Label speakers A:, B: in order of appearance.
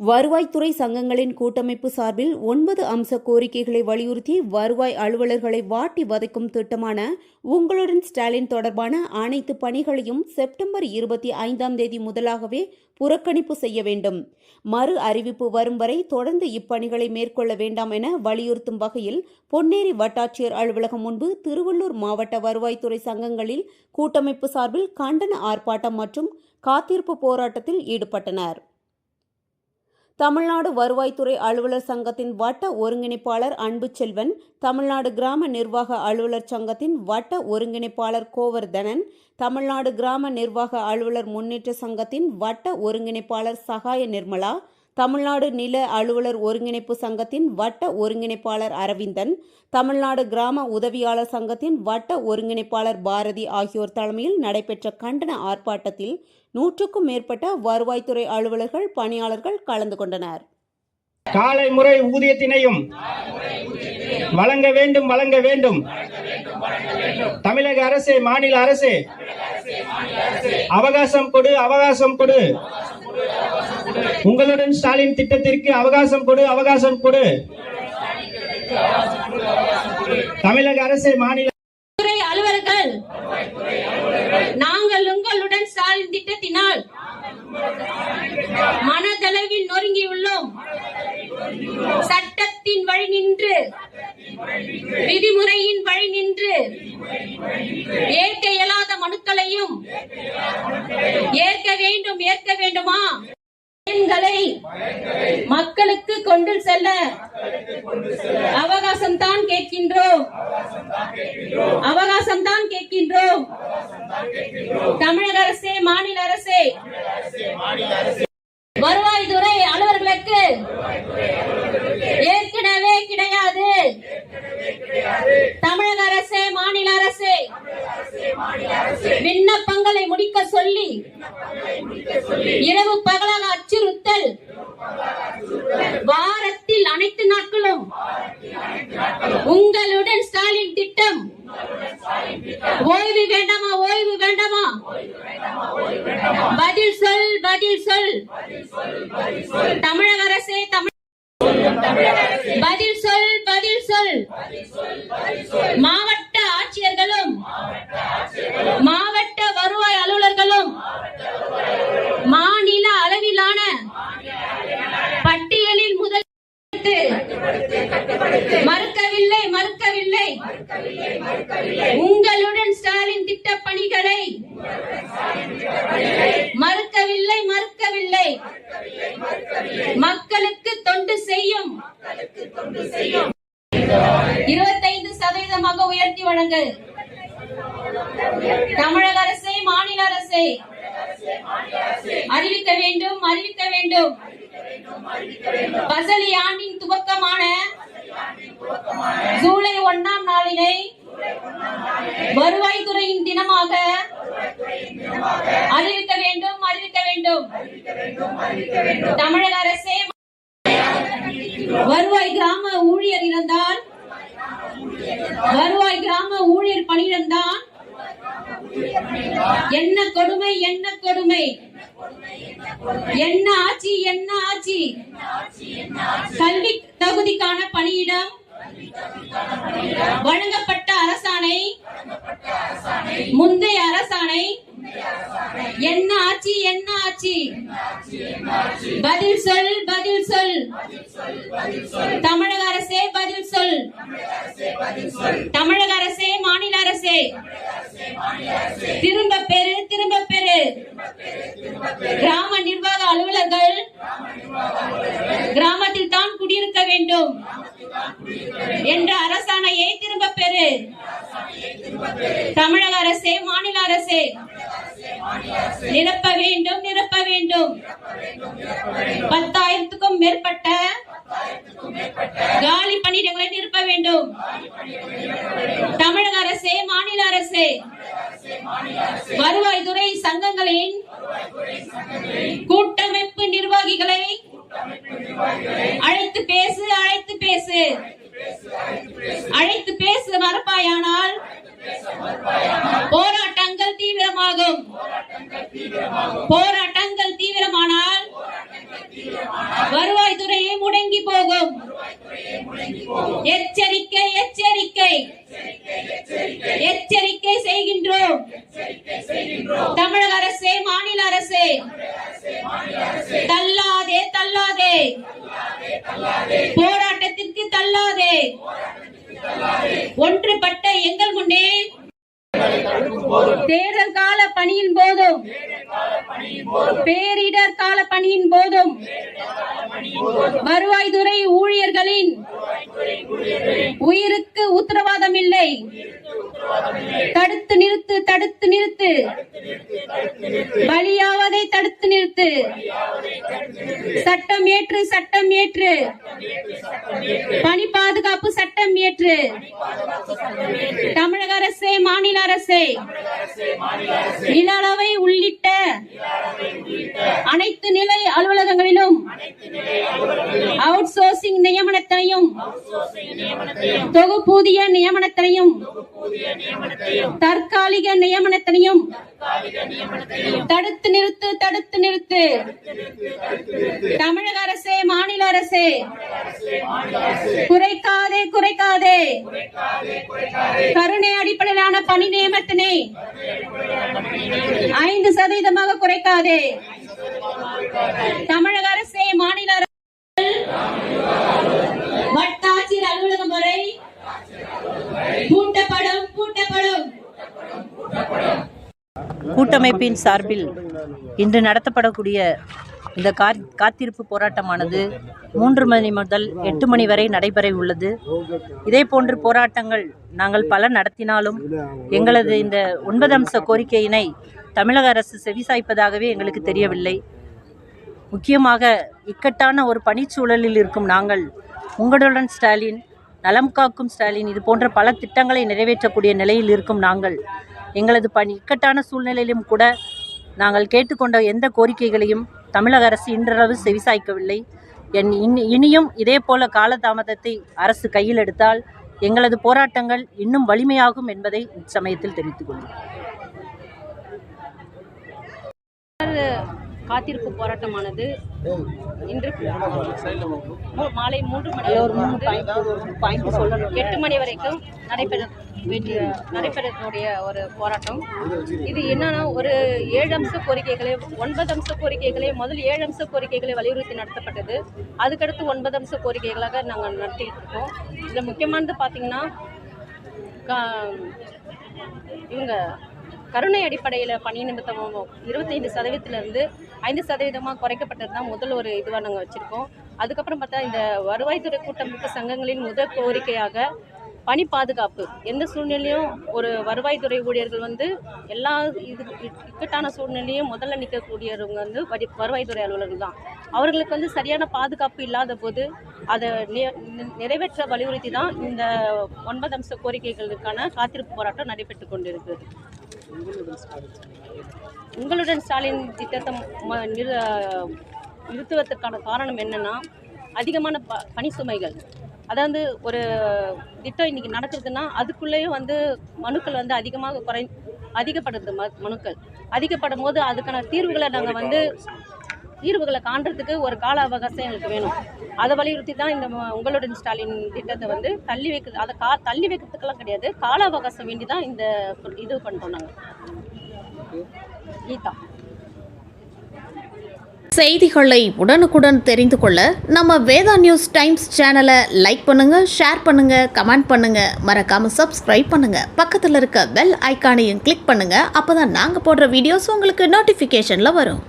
A: வருவாய்த்துறை சங்கங்களின் கூட்டமைப்பு சார்பில் ஒன்பது அம்ச கோரிக்கைகளை வலியுறுத்தி வருவாய் அலுவலர்களை வாட்டி வதைக்கும் திட்டமான உங்களுடன் ஸ்டாலின் தொடர்பான அனைத்து பணிகளையும் செப்டம்பர் இருபத்தி ஐந்தாம் தேதி முதலாகவே புறக்கணிப்பு செய்ய வேண்டும். மறு அறிவிப்பு வரும் வரை தொடர்ந்து இப்பணிகளை மேற்கொள்ள வேண்டாம் என வலியுறுத்தும் வகையில் பொன்னேரி வட்டாட்சியர் அலுவலகம் முன்பு திருவள்ளூர் மாவட்ட வருவாய்த்துறை சங்கங்களில் கூட்டமைப்பு சார்பில் கண்டன ஆர்ப்பாட்டம் மற்றும் காத்திருப்பு போராட்டத்தில் ஈடுபட்டனர். தமிழ்நாடு வருவாய்த்துறை அலுவலர் சங்கத்தின் வட்ட ஒருங்கிணைப்பாளர் அன்பு செல்வன் தமிழ்நாடு கிராம நிர்வாக அலுவலர் சங்கத்தின் வட்ட ஒருங்கிணைப்பாளர் கோவர்தனன் தமிழ்நாடு கிராம நிர்வாக அலுவலர் முன்னேற்ற சங்கத்தின் வட்ட ஒருங்கிணைப்பாளர் சகாய நிர்மலா தமிழ்நாடு நில அலுவலர் ஒருங்கிணைப்பு சங்கத்தின் வட்ட ஒருங்கிணைப்பாளர் அரவிந்தன் தமிழ்நாடு கிராம உதவியாளர் சங்கத்தின் வட்ட ஒருங்கிணைப்பாளர் பாரதி ஆகியோர் தலைமையில் நடைபெற்ற கண்டன ஆர்ப்பாட்டத்தில் நூற்றுக்கும் மேற்பட்ட வருவாய்த்துறை அலுவலர்கள் பணியாளர்கள் கலந்து கொண்டனர்.
B: காலை முறை ஊதியத்தினையும் வழங்க வேண்டும் வழங்க வேண்டும். தமிழக அரசு மாநில அரசு அவகாசம் கொடு அவகாசம் கொடு. உங்களுடன் ஸ்டாலின் திட்டத்திற்கு அவகாசம் கொடு அவகாசம் கொடு. தமிழக அரசு மாநில
C: துறை அலுவலர்கள் நாங்கள் உங்களுடன் ஸ்டாலின் திட்டத்தினால் மனதளவில் நொறுங்கியுள்ளோம். சட்டத்தின் வழி நின்று விதிமுறையின் வழி நின்று ஏ மக்களுக்கு கொண்டு செல்ல அவகாசம் தான் கேட்கின்றோம். அவகாசம் தான் கேட்கின்றோம். தமிழக அரசே மாநில அரசே. வருவாய் அலுவலர்களுக்கு ஏற்கனவே கிடையாது தமிழக அரசே மாநில அரசே விண்ணப்பங்களை முடிக்க சொல்லி இரவு பகலாக அச்சுறுத்தல் வாரத்தில் அனைத்து நாட்களும் உங்களுடன் ஸ்டாலின் திட்டம். ஓய்வு வேண்டாமா ஓய்வு வேண்டாமா? பதில் சொல் பதில் சொல். தமிழக அரசே தமிழ் பதில் சொல் பதில் சொல். மா ஆட்சியர்களும் மாவட்ட வருவாய் அலுவலர்களும் மாநில அளவிலான பட்டியலில் முதல் மறுக்கவில்லை மறுக்கவில்லை உங்களுடன் ஸ்டாலின் திட்ட பணிகளை மறுக்கவில்லை மறுக்கவில்லை. மக்களுக்கு தொண்டு செய்யும். இருபத்தைந்து சதவீதமாக உயர்த்தி வழங்கு தமிழக அரசை மாநில அரசை அறிவிக்க வேண்டும் அறிவிக்க வேண்டும். பசலி ஆண்டின் துவக்கமான ஜூலை ஒன்னாம் நாளினை வருவாய்த்துறையின் தினமாக அறிவிக்க வேண்டும் அறிவிக்க வேண்டும். தமிழக அரசே வருவாய் கிராம ஊழியர் இறந்தால் வருவாய் கிராம ஊழியர் பணியிடம்தான் என்ன கொடுமை என்ன கொடுமை? என்ன ஆட்சி என்ன ஆட்சி? கல்வி தகுதிக்கான பணியிடம் வழங்கப்பட்ட அரசாணை. முந்தைய அரசாணை. என்ன ஆட்சி என்ன ஆட்சி பதில் சொல் பதில் சொல். தமிழக அரசே பதில் சொல். தமிழக அரசே மாநில அரசே. திரும்ப பெரு கிராம நிர்வாக அலுவலர்கள் கிராமத்தில் தான் குடியிருக்க வேண்டும் என்ற அரசாணையை திரும்ப பெறு. தமிழக அரசே மாநில அரசே நிரப்ப வேண்டும் நிரப்ப வேண்டும். பத்தாயிரத்துக்கும் மேற்பட்ட காலி பணியிடங்களை நிரப்ப வேண்டும். தமிழக அரசே மாநில அரசே வருவாய்த்துறை சங்கங்களின் கூட்டமைப்பு நிர்வாகிகளை அழைத்து பேசு அழைத்து பேசு. அழைத்து பேசு மறப்பாயானால் போராட்டங்கள் தீவிரமாகும். போராட்ட தள்ளாதே தள்ளாதே. போராட்டத்திற்கு தள்ளாதே ஒன்றுபட்ட எங்கள் முன்னே தேர்தல் கால பணியின் போதும் பேரிடர் கால பணியின் போதும். வருவாய்த்துறை ஊழியர்களின் உயிருக்கு உத்தரவாதம் இல்லை தடுத்து நிறுத்து தடுத்து நிறுத்து. பலியாவதை தடுத்து நிறுத்து. சட்டம் ஏற்று சட்டம் ஏற்று. பணி பாதுகாப்பு சட்டம் ஏற்று. தமிழக அரசே மாநில அரசே. நில அளவை உள்ளிட்ட அனைத்து நிலை அலுவலகங்களிலும் அவுட் சோர்சிங் நியமனத்தையும் தொகுப்பூதிய நியமனத்தையும் தற்காலிக நியமனத்தையும் தடுத்து நிறுத்து தடுத்து நிறுத்து. தமிழக அரசே மாநில அரசே குறைக்காதே குறைக்காதே. கருணை அடிப்படையிலான பணி நியமனத்தினை ஐந்து சதவீதமாக குறைக்காதே. தமிழக அரசே மாநில அரசு. வட்டாட்சியர் அலுவலகம் வரை பூட்டப்படும் பூட்டப்படும்.
D: கூட்டமைப்பின் சார்பில் இன்று நடத்தப்படக்கூடிய இந்த காத்திருப்பு போராட்டமானது மூன்று மணி முதல் எட்டு மணி வரை நடைபெற உள்ளது. இதே போன்று போராட்டங்கள் நாங்கள் பல நடத்தினாலும் எங்களது இந்த ஒன்பது அம்ச கோரிக்கையினை தமிழக அரசு செவிசாய்ப்பதாகவே எங்களுக்கு தெரியவில்லை. முக்கியமாக இக்கட்டான ஒரு பணிச்சூழலில் இருக்கும் நாங்கள் உங்களுடன் ஸ்டாலின் நலம் காக்கும் ஸ்டாலின் இது போன்ற பல திட்டங்களை நிறைவேற்றக்கூடிய நிலையில் இருக்கும் நாங்கள். எங்களது பணி இக்கட்டான சூழ்நிலையிலும் கூட நாங்கள் கேட்டுக்கொண்ட எந்த கோரிக்கைகளையும் தமிழக அரசு இன்றளவு செவிசாய்க்கவில்லை. என் இனி இனியும் இதே போல காலதாமதத்தை அரசு கையில் எடுத்தால் எங்களது போராட்டங்கள் இன்னும் வலிமையாகும் என்பதை இச்சமயத்தில் தெரிவித்துக் கொள்கிறேன். காத்திருப்பு போராட்டமானது இன்று மாலை மூன்று மணி எட்டு மணி வரைக்கும் நடைபெற வேண்டிய நடைபெறக்கூடிய ஒரு போராட்டம். இது என்னன்னா ஒரு ஏழு அம்ச கோரிக்கைகளை ஒன்பது அம்ச கோரிக்கைகளை முதல் ஏழு அம்ச கோரிக்கைகளை வலியுறுத்தி நடத்தப்பட்டது. அதுக்கடுத்து ஒன்பது அம்ச கோரிக்கைகளாக நாங்கள் நடத்திட்டு இருக்கோம் இதில் முக்கியமானது பார்த்தீங்கன்னா இவங்க கருணை அடிப்படையில் பணி நிமித்தம் இருபத்தைந்து சதவீதத்திலிருந்து ஐந்து சதவீதமாக குறைக்கப்பட்டது தான் முதல் ஒரு இதுவாக நாங்கள் வச்சுருக்கோம். அதுக்கப்புறம் பார்த்தா இந்த வருவாய்த்துறை கூட்டமைப்பு சங்கங்களின் முதல் கோரிக்கையாக பணி பாதுகாப்பு. எந்த சூழ்நிலையும் ஒரு வருவாய்த்துறை ஊழியர்கள் வந்து எல்லா இது இக்கட்டான சூழ்நிலையும் முதல்ல நிற்கக்கூடியவங்க வந்து வரி- வருவாய்த்துறை அலுவலர்கள் தான். அவர்களுக்கு வந்து சரியான பாதுகாப்பு இல்லாத போது அதை நிறைவேற்ற வலியுறுத்தி தான் இந்த ஒன்பது அம்ச கோரிக்கைகளுக்கான காத்திருப்பு போராட்டம் நடைபெற்று கொண்டிருக்கிறது. உங்களுடன் ஸ்டாலின். திட்டத்தை ம- நிறு நிறுத்துவதற்கான காரணம் என்னன்னா அதிகமான ப பணி சுமைகள். அதாவது ஒரு திட்டம் இன்னைக்கு நடக்குதுன்னா அதுக்குள்ளேயே வந்து மனுக்கள் வந்து அதிகமாக குறை அதிகப்படுது ம மனுக்கள். அதிகப்படும் போது அதுக்கான தீர்வுகளை நாங்கள் வந்து தீர்வுகளை காண்றதுக்கு ஒரு கால அவகாசம் எங்களுக்கு வேணும். அதை வலியுறுத்தி தான் இந்த உங்களுடன் ஸ்டாலின் திட்டத்தை வந்து தள்ளி வைக்கிறது அதை கா தள்ளி வைக்கிறதுக்கெல்லாம் கிடையாது. கால அவகாசம் வேண்டி தான் இந்த இது பண்ணுறோம் நாங்கள் கீதா.
E: செய்திகளை உடனுக்குடன் தெரிந்து கொள்ள நம்ம வேதா நியூஸ் டைம்ஸ் சேனலை லைக் பண்ணுங்க ஷேர் பண்ணுங்க கமெண்ட் பண்ணுங்க. மறக்காம சப்ஸ்கிரைப் பண்ணுங்க. பக்கத்தில் இருக்க பெல் ஐக்கானையும் கிளிக் பண்ணுங்க. அப்பதான் நாங்க போடுற வீடியோஸ் உங்களுக்கு நோட்டிஃபிகேஷனில் வரும்.